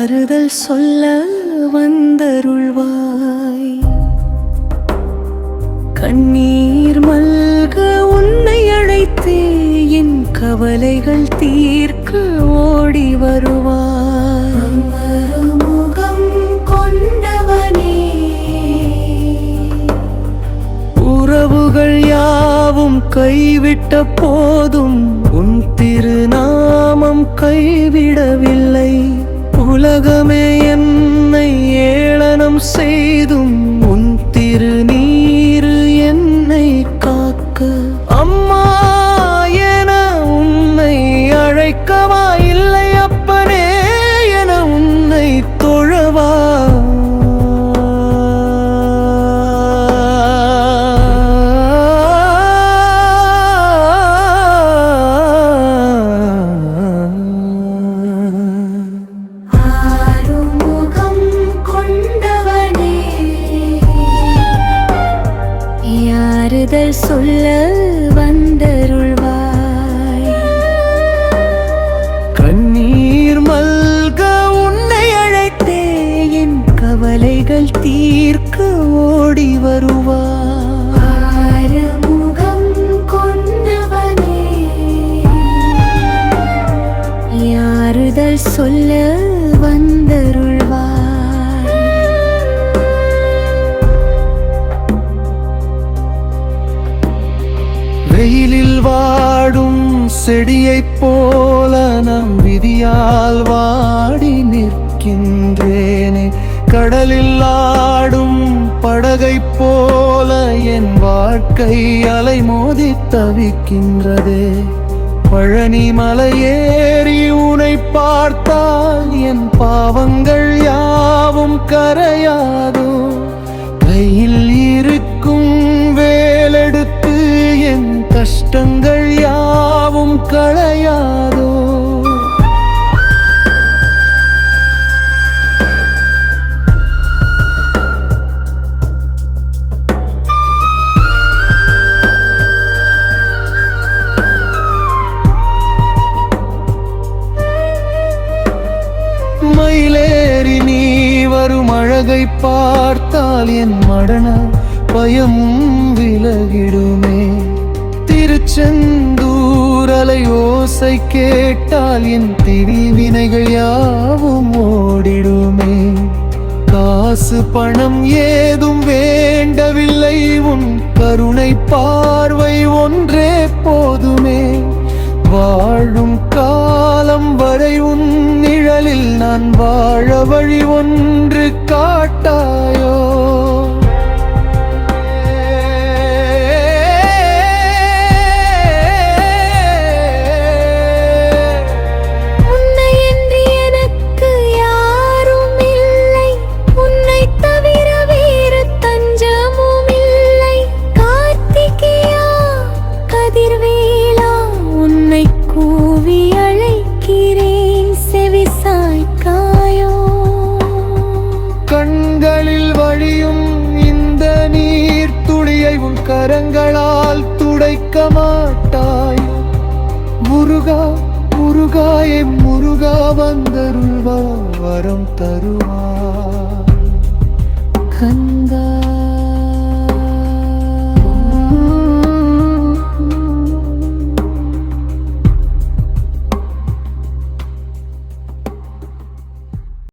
ஆறுதல் சொல்ல வந்தருள்வாய். கண்ணீர் மல்க உன்னை அழைத்தே என் கவலைகள் தீர்க்க ஓடி வருவாய். முகம் கொண்டவனே. உறவுகள் யாவும் கைவிட்ட போதும் உன் திருநாமம் கைவிடவில்லை. உலகமே என்னை ஏளனம் செய்தும் யாறுதல் சொல்ல வந்தருள்வாய். கண்ணீர் மல்க உன்னை அழைத்தே என் கவலைகள் தீர்க்க ஓடி வருவாய். சொல்ல வெயிலில் வாடும் செடியைப் போல நம் விதியால் வாடி நிற்கின்றேனே. கடலில் ஆடும் படகைப் போல என் வாழ்க்கை அலைமோதி தவிக்கின்றதே. பழனி மலையேறி உனை பார்த்தால் என் பாவங்கள் யாவும் கரையாதோ. கஷ்டங்கள் யாவும் களையாதோ? மயிலேறி நீ வரும் அழகை பார்த்தால் என் மடன பயம் விலகிடுமே. திருச்செந்தூரலை ஓசை கேட்டால் என் திரிவினைகள் யாவும் ஓடிடுமே. காசு பணம் ஏதும் வேண்டவில்லை. உன் கருணை பார்வை ஒன்றே போதுமே. வாழும் காலம் வரை உன் நிழலில் நான் வாழ வழி ஒன்று காட்டாய். உடைக்க மாட்டாய் முருகா முருகாயே முருகா வந்தருள்வா வரம் தருவா கண்